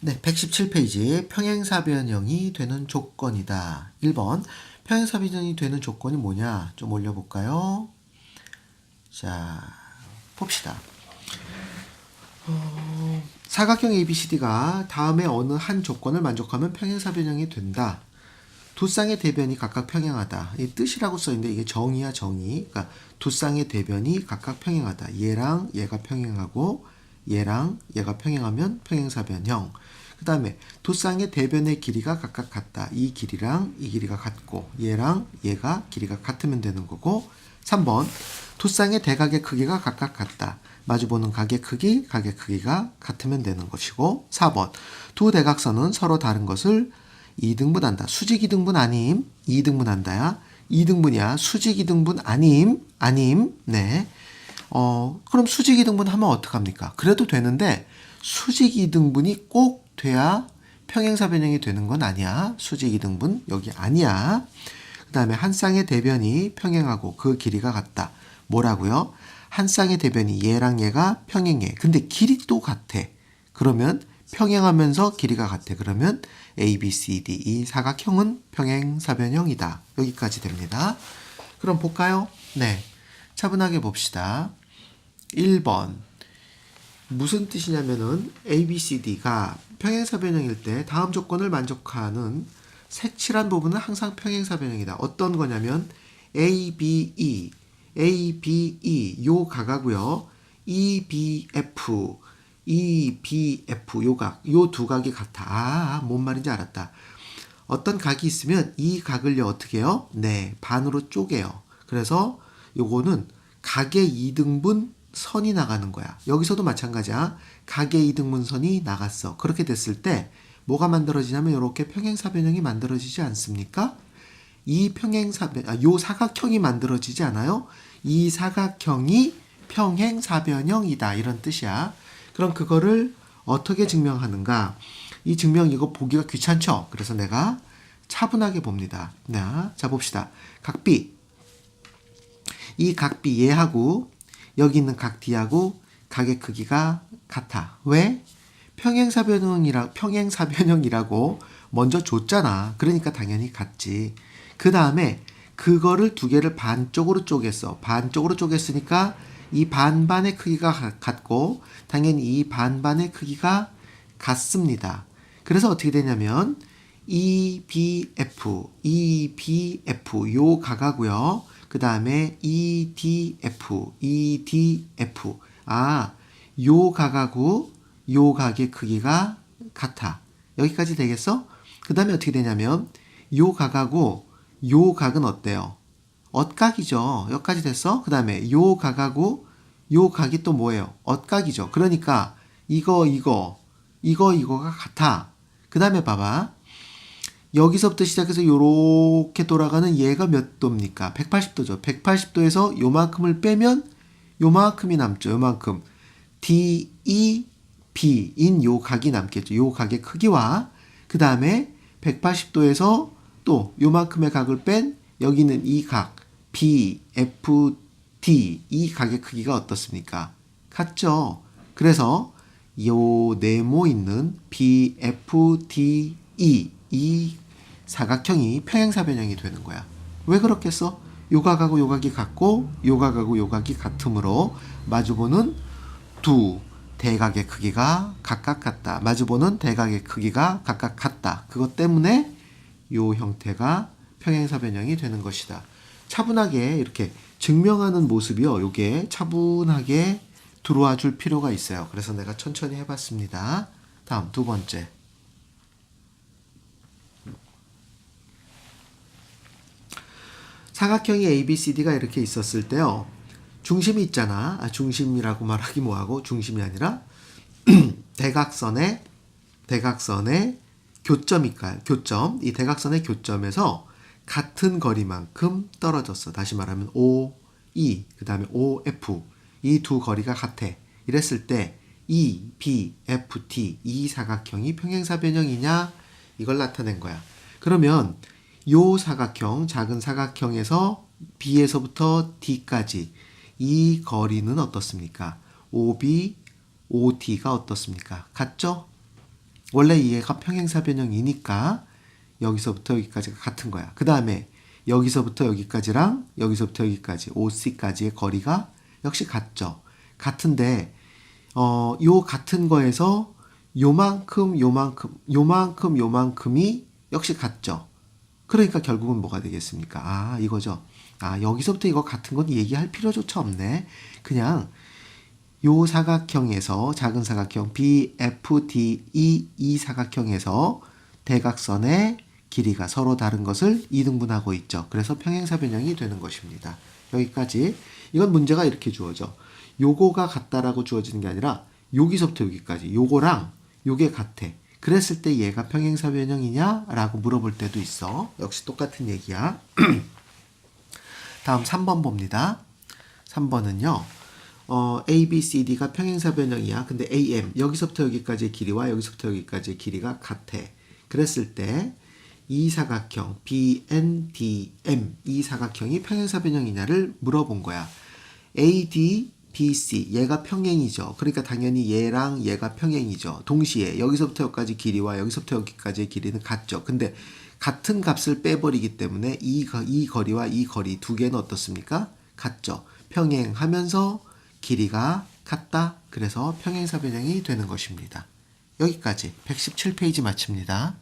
네, 117페이지 평행사변형이 되는 조건이다. 1번 평행사변형이 되는 조건이 뭐냐? 좀 올려볼까요? 자, 봅시다. 어, 사각형 ABCD가 다음에 어느 한 조건을 만족하면 평행사변형이 된다. 두 쌍의 대변이 각각 평행하다. 이 뜻이라고 써있는데 이게 정의야 정의. 그러니까 두 쌍의 대변이 각각 평행하다. 얘랑 얘가 평행하고 얘랑 얘가 평행하면 평행사변형. 그 다음에 두 쌍의 대변의 길이가 각각 같다. 이 길이랑 이 길이가 같고 얘랑 얘가 길이가 같으면 되는 거고 3번 두 쌍의 대각의 크기가 각각 같다. 마주보는 각의 크기, 각의 크기가 같으면 되는 것이고 4번 두 대각선은 서로 다른 것을 2등분한다. 수직 2등분 아님, 2등분한다야. 2등분이야. 수직 2등분 아님, 아님. 네. 어, 그럼 수직 2등분 하면 어떡합니까? 그래도 되는데 수직 2등분이 꼭 돼야 평행사 변형이 되는 건 아니야. 수직 2등분 여기 아니야. 그 다음에 한 쌍의 대변이 평행하고 그 길이가 같다. 뭐라고요? 한 쌍의 대변이 얘랑 얘가 평행해. 근데 길이 또 같아. 그러면 평행하면서 길이가 같아. 그러면 A, B, C, D 이 사각형은 평행사변형이다. 여기까지 됩니다. 그럼 볼까요? 네. 차분하게 봅시다. 1번. 무슨 뜻이냐면은 A, B, C, D가 평행사 변형일 때 다음 조건을 만족하는 색칠한 부분은 항상 평행사 변형이다. 어떤 거냐면 A, B, E, A, B, E 요 각하고요. E, B, F, E, B, F 요 각, 요 두 각이 같아. 아, 뭔 말인지 알았다. 어떤 각이 있으면 이 각을요 어떻게 해요? 네, 반으로 쪼개요. 그래서 요거는 각의 이등분 선이 나가는 거야. 여기서도 마찬가지야. 각의 이등분 선이 나갔어. 그렇게 됐을 때 뭐가 만들어지냐면 이렇게 평행사변형이 만들어지지 않습니까? 이 평행사변, 아, 요 사각형이 만들어지지 않아요? 이 사각형이 평행사변형이다. 이런 뜻이야. 그럼 그거를 어떻게 증명하는가? 이 증명 이거 보기가 귀찮죠? 그래서 내가 차분하게 봅니다. 네, 자, 봅시다. 각 B. 이각 B 얘하고 여기 있는 각 D하고 각의 크기가 같아. 왜? 평행사변형이라, 평행사변형이라고 먼저 줬잖아. 그러니까 당연히 같지. 그 다음에 그거를 두 개를 반쪽으로 쪼갰어. 반쪽으로 쪼갰으니까 이 반반의 크기가 가- 같고 당연히 이 반반의 크기가 같습니다. 그래서 어떻게 되냐면 EBF, EBF 요 각하고요. 그 다음에 EDF, EDF 아, 요 각하고 요 각의 크기가 같아. 여기까지 되겠어? 그 다음에 어떻게 되냐면 요 각하고 요 각은 어때요? 엇각이죠. 여기까지 됐어? 그 다음에 요 각하고 요 각이 또 뭐예요? 엇각이죠. 그러니까 이거 이거 이거 이거가 같아. 그 다음에 봐봐. 여기서부터 시작해서 요렇게 돌아가는 얘가 몇 도입니까? 180도죠. 180도에서 요만큼을 빼면 요만큼이 남죠. 요만큼. D, E, B인 요 각이 남겠죠. 요 각의 크기와 그 다음에 180도에서 또 요만큼의 각을 뺀 여기는 이 각 B, F, D 이 각의 크기가 어떻습니까? 같죠. 그래서 요 네모 있는 B, F, D, E 이 사각형이 평행사변형이 되는 거야. 왜 그렇겠어? 요 각하고 요 각이 같고 요 각하고 요 각이 같으므로 마주보는 두 대각의 크기가 각각 같다. 마주보는 대각의 크기가 각각 같다. 그것 때문에 요 형태가 평행사변형이 되는 것이다. 차분하게 이렇게 증명하는 모습이요. 요게 차분하게 들어와 줄 필요가 있어요. 그래서 내가 천천히 해봤습니다. 다음 두 번째. 사각형이 ABCD가 이렇게 있었을 때요. 중심이 있잖아. 아, 중심이라고 말하기 뭐하고 중심이 아니라 대각선의 대각선의 교점일까요? 교점. 이 대각선의 교점에서 같은 거리만큼 떨어졌어. 다시 말하면 O, E, 그 다음에 O, F. 이 두 거리가 같아. 이랬을 때 E, B, F, T 이 사각형이 평행사변형이냐? 이걸 나타낸 거야. 그러면 요 사각형, 작은 사각형에서 B에서부터 D까지 이 거리는 어떻습니까? OB, OD가 어떻습니까? 같죠? 원래 얘가 평행사 변형이니까 여기서부터 여기까지가 같은 거야. 그 다음에 여기서부터 여기까지랑 여기서부터 여기까지 OC까지의 거리가 역시 같죠. 같은데 어, 요 같은 거에서 요만큼 요만큼 요만큼 요만큼이 역시 같죠. 그러니까 결국은 뭐가 되겠습니까? 아, 이거죠. 아, 여기서부터 이거 같은 건 얘기할 필요조차 없네. 그냥 요 사각형에서 작은 사각형 BFDE 이 사각형에서 대각선의 길이가 서로 다른 것을 이등분하고 있죠. 그래서 평행사 변형이 되는 것입니다. 여기까지 이건 문제가 이렇게 주어져. 요거가 같다라고 주어지는 게 아니라 여기서부터 여기까지 요거랑 요게 같아. 그랬을 때 얘가 평행사 변형이냐 라고 물어볼 때도 있어. 역시 똑같은 얘기야. 다음 3번 봅니다. 3번은요. 어, A, B, C, D가 평행사 변형이야. 근데 AM 여기서부터 여기까지의 길이와 여기서부터 여기까지의 길이가 같아. 그랬을 때 이 사각형 BNDM 이 사각형이 평행사 변형이냐를 물어본 거야. AD, BC 얘가 평행이죠. 그러니까 당연히 얘랑 얘가 평행이죠. 동시에 여기서부터 여기까지 길이와 여기서부터 여기까지의 길이는 같죠. 근데 같은 값을 빼버리기 때문에 이, 거- 이 거리와 이 거리 두 개는 어떻습니까? 같죠. 평행하면서 길이가 같다. 그래서 평행사 변형이 되는 것입니다. 여기까지 117페이지 마칩니다.